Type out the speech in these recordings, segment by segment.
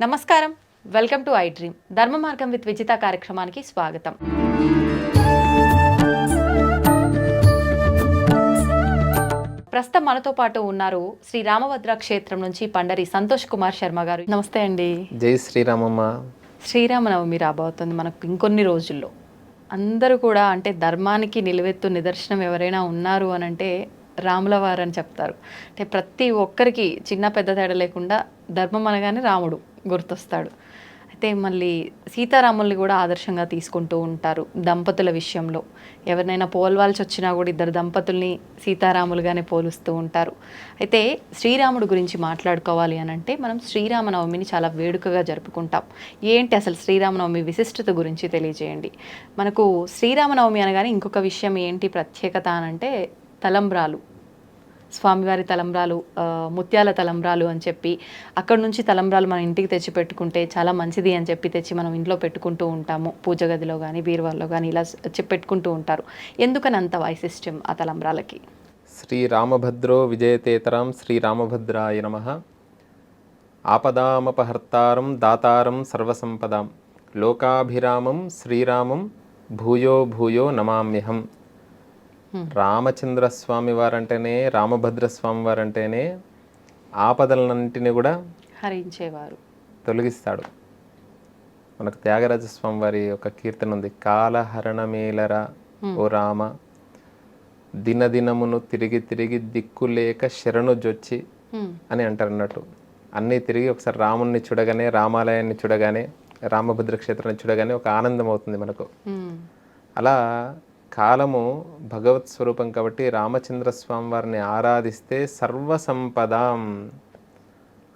నమస్కారం. Welcome to I dream. ధర్మ మార్గం విత్ విజిత కార్యక్రమానికి స్వాగతం. ప్రస్తుతం మనతో పాటు ఉన్నారు శ్రీ రామభద్ర క్షేత్రం నుంచి పండరి సంతోష్ కుమార్ శర్మ గారు. నమస్తే అండి. జై శ్రీరామమ్మ. శ్రీరామనవమి రాబోతుంది మనకు ఇంకొన్ని రోజుల్లో. అందరూ కూడా అంటే ధర్మానికి నిలువెత్తు నిదర్శనం ఎవరైనా ఉన్నారు అని అంటే రాముల వారు అని చెప్తారు. అంటే ప్రతి ఒక్కరికి చిన్న పెద్ద తేడా లేకుండా ధర్మం అనగానే రాముడు గుర్తొస్తాడు. అయితే మళ్ళీ సీతారాముల్ని కూడా ఆదర్శంగా తీసుకుంటూ ఉంటారు దంపతుల విషయంలో. ఎవరినైనా పోల్వాల్సి వచ్చినా కూడా ఇద్దరు దంపతుల్ని సీతారాములుగానే పోలుస్తూ ఉంటారు. అయితే శ్రీరాముడు గురించి మాట్లాడుకోవాలి అని అంటే మనం శ్రీరామనవమిని చాలా వేడుకగా జరుపుకుంటాం. ఏంటి అసలు శ్రీరామనవమి విశిష్టత గురించి తెలియజేయండి. మనకు శ్రీరామనవమి అనగానే ఇంకొక విషయం ఏంటి ప్రత్యేకత అని అంటే తలంబ్రాలు. స్వామివారి తలంబ్రాలు ముత్యాల తలంబ్రాలు అని చెప్పి అక్కడ నుంచి తలంబ్రాలు మన ఇంటికి తెచ్చి పెట్టుకుంటే చాలా మంచిది అని చెప్పి తెచ్చి మనం ఇంట్లో పెట్టుకుంటూ ఉంటాము. పూజ గదిలో కానీ బీరువాల్లో కానీ ఇలా చెప్పి పెట్టుకుంటూ ఉంటారు. ఎందుకని అంత వైశిష్ట్యం ఆ తలంబ్రాలకి? శ్రీరామభద్రో విజయతేతరాం శ్రీరామభద్రాయ నమ. ఆపదామపహర్తారం దాతారం సర్వసంపదాం. లోకాభిరామం శ్రీరామం భూయో భూయో నమామ్యహం. రామచంద్ర స్వామి వారంటేనే రామభద్ర స్వామి వారంటేనే ఆపదలన్నింటినీ కూడా హరించేవారు. తొలగిస్తాడు. మనకు త్యాగరాజ స్వామి వారి ఒక కీర్తన ఉంది కాలహరణమేలరా ఓ రామ దినదినమును తిరిగి తిరిగి దిక్కులేక శరణు జొచ్చి. అని అంటారు అన్నట్టు. అన్నీ తిరిగి ఒకసారి రాముణ్ణి చూడగానే రామాలయాన్ని చూడగానే రామభద్ర క్షేత్రాన్ని చూడగానే ఒక ఆనందం అవుతుంది మనకు. అలా కాలము భగవత్ స్వరూపం కాబట్టి రామచంద్ర స్వామి వారిని ఆరాధిస్తే సర్వ సంపదాం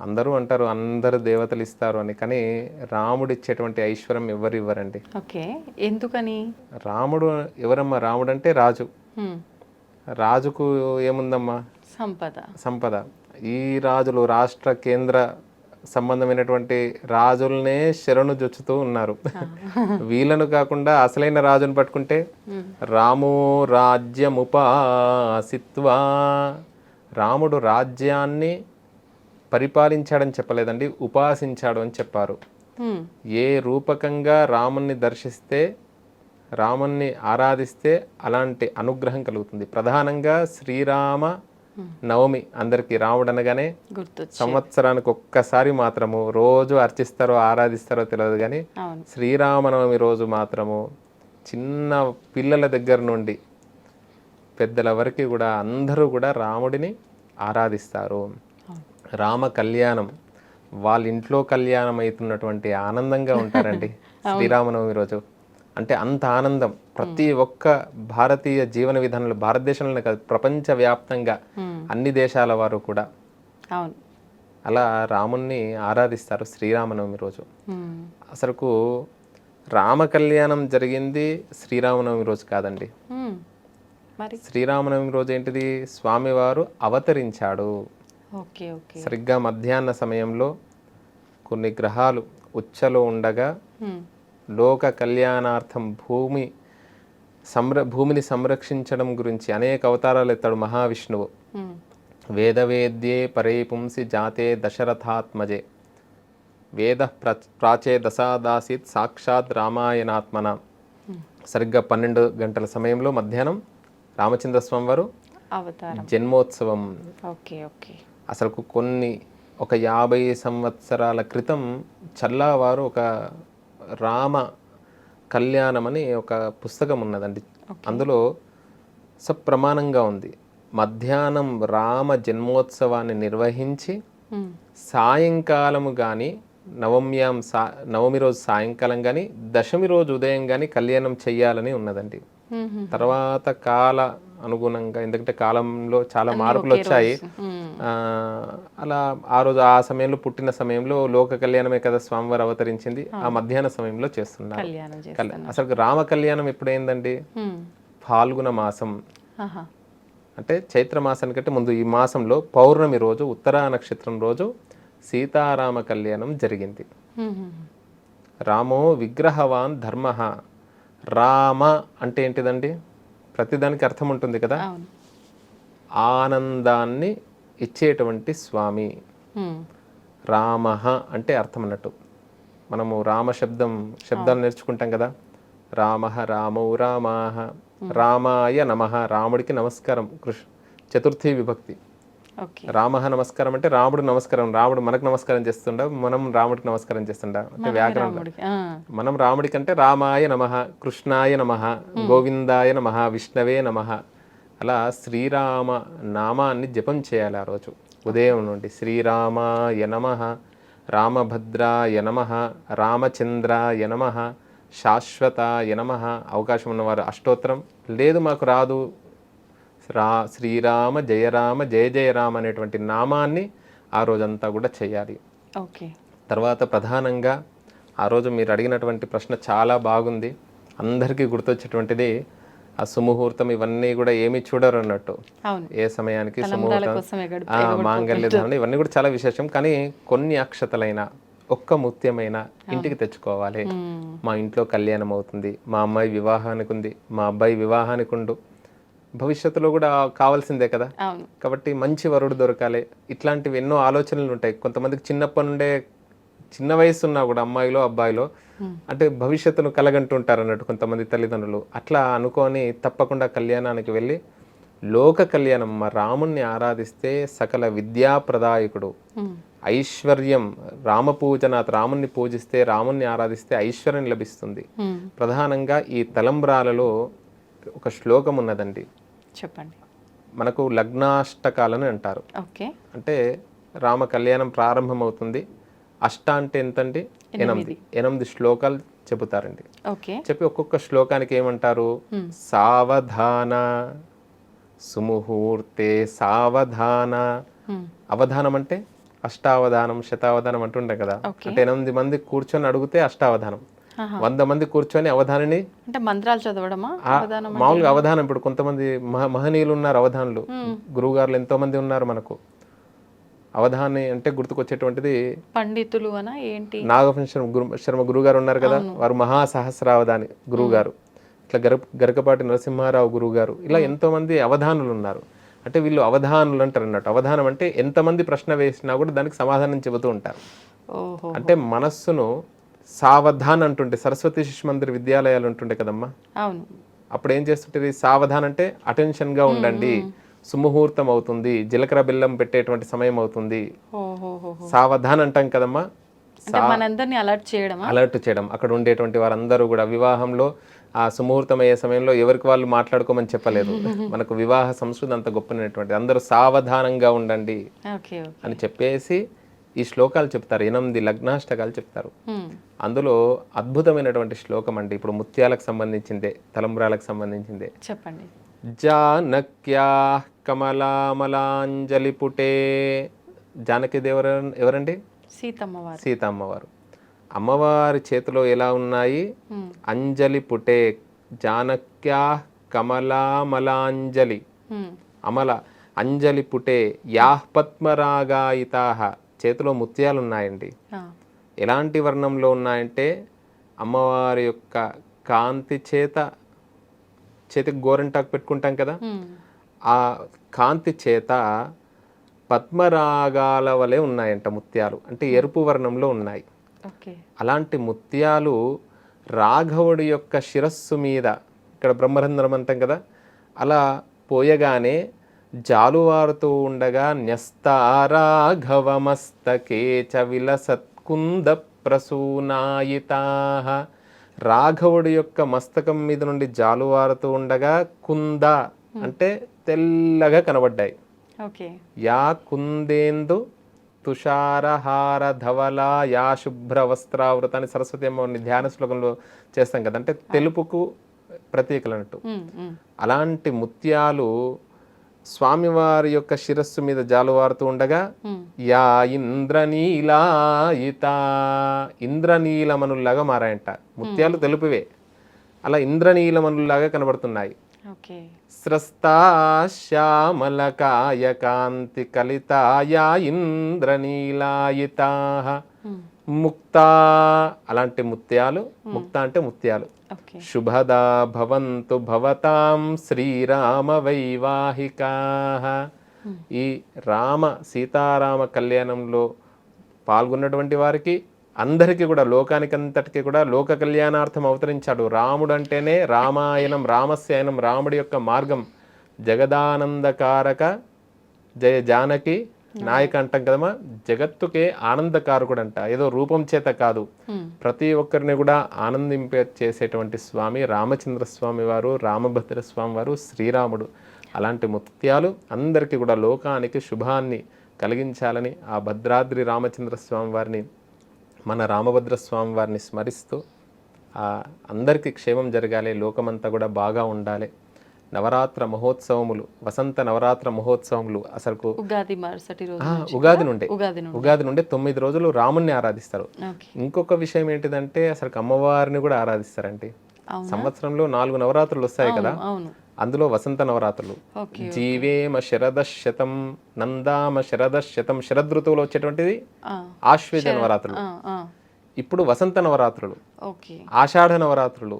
అందరూ అంటారు అందరు దేవతలు ఇస్తారు అని కానీ రాముడు ఇచ్చేటువంటి ఐశ్వర్యం ఎవరు ఇవ్వరండి? ఓకే ఎందుకని? రాముడు ఎవరమ్మా? రాముడు అంటే రాజు. రాజుకు ఏముందమ్మా? సంపద. సంపద. ఈ రాజులు రాష్ట్ర కేంద్ర సంబంధమైనటువంటి రాజులనే శరణు జొచ్చుతూ ఉన్నారు. వీళ్ళను కాకుండా అసలైన రాజును పట్టుకుంటే రాము రాజ్యముపాసిత్వా. రాముడు రాజ్యాన్ని పరిపాలించాడని చెప్పలేదండి ఉపాసించాడు అని చెప్పారు. ఏ రూపకంగా రాముణ్ణి దర్శిస్తే రాముణ్ణి ఆరాధిస్తే అలాంటి అనుగ్రహం కలుగుతుంది. ప్రధానంగా శ్రీరామ నవమి అందరికీ రాముడు అనగానే గుర్తొచ్చు సంవత్సరానికి ఒక్కసారి మాత్రము రోజు అర్చిస్తారో ఆరాధిస్తారో తెలియదు కానీ శ్రీరామనవమి రోజు మాత్రము చిన్న పిల్లల దగ్గర నుండి పెద్దల వరకు కూడా అందరూ కూడా రాముడిని ఆరాధిస్తారు. రామ కళ్యాణం వాళ్ళ ఇంట్లో కళ్యాణం అవుతున్నటువంటి ఆనందంగా ఉంటారండి శ్రీరామనవమి రోజు. అంటే అంత ఆనందం. ప్రతి ఒక్క భారతీయ జీవన విధానంలో భారతదేశంలోనే కాదు ప్రపంచవ్యాప్తంగా అన్ని దేశాల వారు కూడా అవును. అలా రాముణ్ణి ఆరాధిస్తారు శ్రీరామనవమి రోజు. అసలుకు రామ కళ్యాణం జరిగింది శ్రీరామనవమి రోజు కాదండి. శ్రీరామనవమి రోజు ఏంటిది? స్వామివారు అవతరించాడు. సరిగ్గా మధ్యాహ్న సమయంలో కొన్ని గ్రహాలు ఉచ్చలో ఉండగా. లోక కళ్యాణార్థం భూమి సంర భూమిని సంరక్షించడం గురించి అనేక అవతారాలు ఎత్తాడు మహావిష్ణువు. హ్మ్. వేదవేద్యే పరే పుంసి జాతే దశరథాత్మజే. వేద ప్ర ప్రాచే దశాదాసీత్ సాక్షాత్ రామాయణాత్మన. సరిగ్గా పన్నెండు గంటల సమయంలో మధ్యాహ్నం రామచంద్ర స్వామి వారు అవతారం. జన్మోత్సవం. Okay okay. అసలుకు కొన్ని ఒక యాభై సంవత్సరాల క్రితం చల్లావారు ఒక రామ కళ్యాణం అని ఒక పుస్తకం ఉన్నదండి అందులో సప్రమాణంగా ఉంది మధ్యాహ్నం రామ జన్మోత్సవాన్ని నిర్వహించి. సాయంకాలము కానీ నవమ్యాం సా నవమి రోజు సాయంకాలం కానీ దశమి రోజు ఉదయం కానీ కళ్యాణం చెయ్యాలని ఉన్నదండి. తర్వాత కాల అనుగుణంగా ఎందుకంటే కాలంలో చాలా మార్పులు వచ్చాయి. అలా ఆ రోజు ఆ సమయంలో పుట్టిన సమయంలో లోక కళ్యాణమే కదా స్వామివారు అవతరించింది. ఆ మధ్యాహ్న సమయంలో చేస్తున్నారు. అసలు రామ కళ్యాణం ఎప్పుడైందండి. ఫాల్గుణ మాసం. అంటే చైత్ర మాసానికంటే ముందు ఈ మాసంలో పౌర్ణమి రోజు ఉత్తరా నక్షత్రం రోజు సీతారామ కళ్యాణం జరిగింది. రామో విగ్రహవాన్ ధర్మ. రామ అంటే ఏంటిదండి? ప్రతిదానికి అర్థం ఉంటుంది కదా. ఆనందాన్ని ఇచ్చేటువంటి స్వామి. రామ అంటే అర్థం అన్నట్టు. మనము రామ శబ్దం శబ్దాలు నేర్చుకుంటాం కదా. రామ రామౌ రామాహ. రామాయ నమ రాముడికి నమస్కారం కృష్ణ చతుర్థి విభక్తి. రామ నమస్కారం అంటే రాముడు నమస్కారం రాముడు మనకు నమస్కారం చేస్తుండ మనం రాముడికి నమస్కారం చేస్తుండ? అంటే రాముడికి మనం రాముడి కంటే రామాయ నమ కృష్ణాయ నమ గోవిందాయ నమ విష్ణవే నమ. అలా శ్రీరామ నామాన్ని జపం చేయాలి ఆ రోజు. ఉదయం నుండి శ్రీరామాయ నమ రామభద్రాయ నమ రామచంద్రాయ నమ శాశ్వతాయ నమ. అవకాశం ఉన్నవారు అష్టోత్తరం. లేదు మాకు రాదు రా శ్రీరామ జయరామ జయ జయరామ అనేటువంటి నామాన్ని ఆ రోజంతా కూడా చేయాలి. ఓకే. తర్వాత ప్రధానంగా ఆ రోజు మీరు అడిగినటువంటి ప్రశ్న చాలా బాగుంది. అందరికీ గుర్తొచ్చేటువంటిది ఆ సుముహూర్తం ఇవన్నీ కూడా ఏమీ చూడరు అన్నట్టు. ఏ సమయానికి సుముహూర్తం మాంగళ్య ధారణ ఇవన్నీ కూడా చాలా విశేషం. కానీ కొన్ని అక్షతలైన ఒక్క ముత్యమైన ఇంటికి తెచ్చుకోవాలి. మా ఇంట్లో కళ్యాణం అవుతుంది. మా అమ్మాయి వివాహానికి ఉంది. మా అబ్బాయి వివాహానికి ఉండు. భవిష్యత్తులో కూడా కావాల్సిందే కదా? కాబట్టి మంచి వరుడు దొరకాలి. ఇట్లాంటివి ఎన్నో ఆలోచనలు ఉంటాయి. కొంతమందికి చిన్నప్పటి నుండే చిన్న వయసు ఉన్నా కూడా అమ్మాయిలో అబ్బాయిలో అంటే భవిష్యత్తును కలగంటుంటారు అన్నట్టు కొంతమంది తల్లిదండ్రులు. అట్లా అనుకొని తప్పకుండా కళ్యాణానికి వెళ్ళి లోక కళ్యాణం మా రాముణ్ణి ఆరాధిస్తే సకల విద్యాప్రదాయకుడు హ్మ్. ఐశ్వర్యం రామ పూజనాథ్ రాముణ్ణి పూజిస్తే రాముణ్ణి ఆరాధిస్తే ఐశ్వర్యం లభిస్తుంది. ప్రధానంగా ఈ తలంబ్రాలలో ఒక శ్లోకం ఉన్నదండి. చెప్పండి. మనకు లగ్నాష్టకాలని అంటారు. ఓకే. అంటే రామ కళ్యాణం ప్రారంభమవుతుంది. అష్ట అంటే ఎంతండి? ఎనిమిది. ఎనిమిది. శ్లోకాలు చెబుతారండి. ఓకే. చెప్పి ఒక్కొక్క శ్లోకానికి ఏమంటారు? సావధాన సుముహూర్తే సావధాన. అవధానం అంటే అష్టావధానం శతావధానం అంటుండే కదా. అంటే ఎనిమిది మంది కూర్చొని అడిగితే అష్టావధానం. వంద మంది కూర్చొని అవధానిని అంటే మంత్రాలు చదవడమా? మామూలుగా అవధానం. ఇప్పుడు కొంతమంది మహ మహనీయులు ఉన్నారు అవధానులు. గురువుగారులు ఎంతో మంది ఉన్నారు మనకు. అవధాని అంటే గుర్తుకొచ్చేటువంటిది పండితులు అనా ఏంటి? నాగభూషణ శర్మ గురు శర్మ గురుగారు ఉన్నారు కదా. వారు మహాసహస్రావధాని గురువుగారు. ఇట్లా గర గరకపాటి నరసింహారావు గురువుగారు. ఇలా ఎంతో మంది అవధానులు ఉన్నారు. అంటే వీళ్ళు అవధానులు అంటారు అన్నట్టు. అవధానం అంటే ఎంతమంది ప్రశ్న వేసినా కూడా దానికి సమాధానం చెబుతూ ఉంటారు. అంటే మనస్సును సావధాన్ అంటుంటే సరస్వతి శిశు మందిర్ విద్యాలయాలు ఉంటుండే కదమ్మా? అవును. అప్పుడు ఏం చేస్తుంటుంది? సావధాన్ అంటే అటెన్షన్గా ఉండండి సుముహూర్తం అవుతుంది జీలకర్ర బెల్లం పెట్టేటువంటి సమయం అవుతుంది. సావధాన్ అంటాం కదమ్మా? మనందరినీ అలర్ట్ చేయడమా? అలర్ట్ చేయడం. అక్కడ ఉండేటువంటి వారందరూ కూడా వివాహంలో ఆ సుముహూర్తం అయ్యే సమయంలో ఎవరికి వాళ్ళు మాట్లాడుకోమని చెప్పలేదు. మనకు వివాహ సంస్కృతి అంత గొప్పనటువంటి అందరూ సావధానంగా ఉండండి అని చెప్పేసి ఈ శ్లోకాలు చెప్తారు. ఎనిమిది లగ్నాష్టకాలు చెప్తారు. అందులో అద్భుతమైనటువంటి శ్లోకం అండి. ఇప్పుడు ముత్యాలకు సంబంధించిందే తలంబ్రాలకు సంబంధించిందే. చెప్పండి. జానక్యా కమలామలాంజలి పుటే జానకి దేవర ఎవరండి? సీతమ్మ వారు సీత అమ్మవారు చేతిలో ఎలా ఉన్నాయి. అంజలి పుటే జానక్యా కమలామలాంజలి. అమల అంజలి పుటే యాహ్ పద్మరాగాయితాహ. చేతిలో ముత్యాలు ఉన్నాయండి. ఎలాంటి వర్ణంలో ఉన్నాయంటే అమ్మవారి యొక్క కాంతి చేత చేతికి గోరంటాకు పెట్టుకుంటాం కదా. ఆ కాంతి చేత పద్మరాగాల వలె ఉన్నాయంట ముత్యాలు. అంటే ఎరుపు వర్ణంలో ఉన్నాయి. అలాంటి ముత్యాలు రాఘవుడి యొక్క శిరస్సు మీద ఇక్కడ బ్రహ్మరంధ్రం అంటాం కదా అలా పోయగానే జాలువారుతూ ఉండగా న్యస్తారాఘవమస్తకే చ విలసత్కుంద ప్రసూనాయితా రాఘవుడి యొక్క మస్తకం మీద నుండి జాలువారుతూ ఉండగా కుంద అంటే తెల్లగా కనబడ్డాయి. యా కుందేందు తుషారహార ధవల యా శుభ్ర వస్త్రావృత అని సరస్వతి అమ్మవారిని ధ్యాన శ్లోకంలో చేస్తాం కదా. అంటే తెలుపుకు ప్రతీకలు. అలాంటి ముత్యాలు స్వామివారి యొక్క శిరస్సు మీద జాలువారుతూ ఉండగా. యా ఇంద్రనీలాయిత ఇంద్రనీలమనుల్లాగా మారాయంట. ముత్యాలు తెలుపువే. అలా ఇంద్రనీలమనుల్లాగా కనబడుతున్నాయి. స్రస్తా శ్యామలకాయ కాంతి కలితాయా ఇంద్రనీలాయితా. ముక్తా అలాంటి ముత్యాలు ముక్త అంటే ముత్యాలు. శుభదా భవంతు భవతాం శ్రీరామ వైవాహికా. ఈ రామ సీతారామ కళ్యాణంలో పాల్గొన్నటువంటి వారికి అందరికీ కూడా లోకానికి అంతటికీ కూడా లోక కళ్యాణార్థం అవతరించాడు. రాముడు అంటేనే రామాయణం రామస్యాయనం రాముడి యొక్క మార్గం. జగదానందకారక జయ జానకి నాయక అంటాం కదమ్మా? జగత్తుకే ఆనందకారకుడు అంట ఏదో రూపం చేత కాదు. ప్రతి ఒక్కరిని కూడా ఆనందింప చేసేటువంటి స్వామి రామచంద్ర స్వామి వారు రామభద్ర స్వామి వారు శ్రీరాముడు. అలాంటి ముత్యాలు అందరికీ కూడా లోకానికి శుభాన్ని కలిగించాలని ఆ భద్రాద్రి రామచంద్ర స్వామి వారిని మన రామభద్ర స్వామి వారిని స్మరిస్తూ అందరికీ క్షేమం జరగాలి. లోకమంతా కూడా బాగా ఉండాలి. నవరాత్ర మహోత్సవములు వసంత నవరాత్ర మహోత్సవములు అసలుకు ఉగాది మరుసటి రోజు ఉగాది నుండి. ఉగాది నుండి. తొమ్మిది రోజులు రాముణ్ణి ఆరాధిస్తారు. ఇంకొక విషయం ఏంటిదంటే అసలు అమ్మవారిని కూడా ఆరాధిస్తారండి? సంవత్సరంలో నాలుగు నవరాత్రులు వస్తాయి కదా? అందులో వసంత నవరాత్రులు. జీవేమ శరద శతం నందామ శరద శతం శరదృతువులో వచ్చేటువంటిది ఆశ్వేజ నవరాత్రులు. ఇప్పుడు వసంత నవరాత్రులు ఆషాఢ నవరాత్రులు.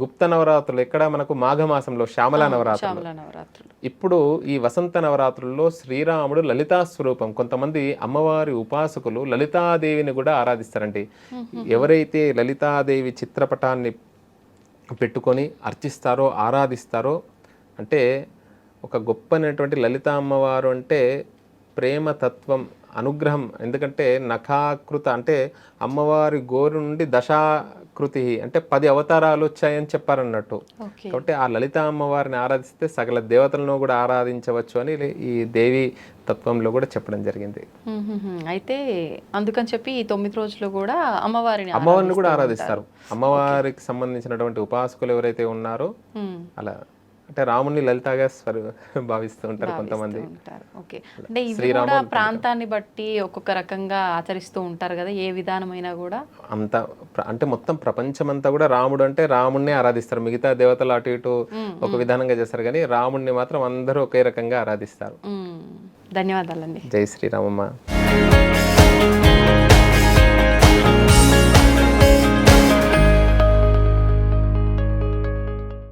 గుప్త నవరాత్రులు ఎక్కడ మనకు మాఘమాసంలో శ్యామల నవరాత్రులు. ఇప్పుడు ఈ వసంత నవరాత్రుల్లో శ్రీరాముడు లలితా స్వరూపం కొంతమంది అమ్మవారి ఉపాసకులు లలితాదేవిని కూడా ఆరాధిస్తారండి. ఎవరైతే లలితాదేవి చిత్రపటాన్ని పెట్టుకొని అర్చిస్తారో ఆరాధిస్తారో అంటే ఒక గొప్పనటువంటి లలిత అమ్మవారు అంటే ప్రేమ తత్వం అనుగ్రహం. ఎందుకంటే నఖాకృత అంటే అమ్మవారి గోరు నుండి దశాకృతి అంటే పది అవతారాలు వచ్చాయని చెప్పారన్నట్టు. కాబట్టి ఆ లలిత అమ్మవారిని ఆరాధిస్తే సకల దేవతలను కూడా ఆరాధించవచ్చు అని ఈ దేవి తత్వంలో కూడా చెప్పడం జరిగింది. అయితే అందుకని చెప్పి ఈ తొమ్మిది రోజులు కూడా అమ్మవారిని అమ్మవారిని కూడా ఆరాధిస్తూ ఆరాధిస్తారు. అమ్మవారికి సంబంధించినటువంటి ఉపాసకులు ఎవరైతే ఉన్నారో అలా అంటే రాముని లలితగా భావిస్తూ ఉంటారు కొంతమంది. ఉంటారు. ఓకే. అంటే ఇవి కూడా ప్రాంతాన్ని బట్టి ఒక్కొక్క రకంగా ఆచరిస్తూ ఉంటారు కదా ఏ విధానమైనా కూడా? అంత అంటే మొత్తం ప్రపంచమంతా కూడా రాముడు అంటే రాముడిని ఆరాధిస్తారు. మిగతా దేవతలు అటు ఇటు ఒక విధానంగా చేస్తారు కానీ రాముడిని మాత్రం అందరూ ఒకే రకంగా ఆరాధిస్తారు. ధన్యవాదాలండి. జై శ్రీరామమ్మ.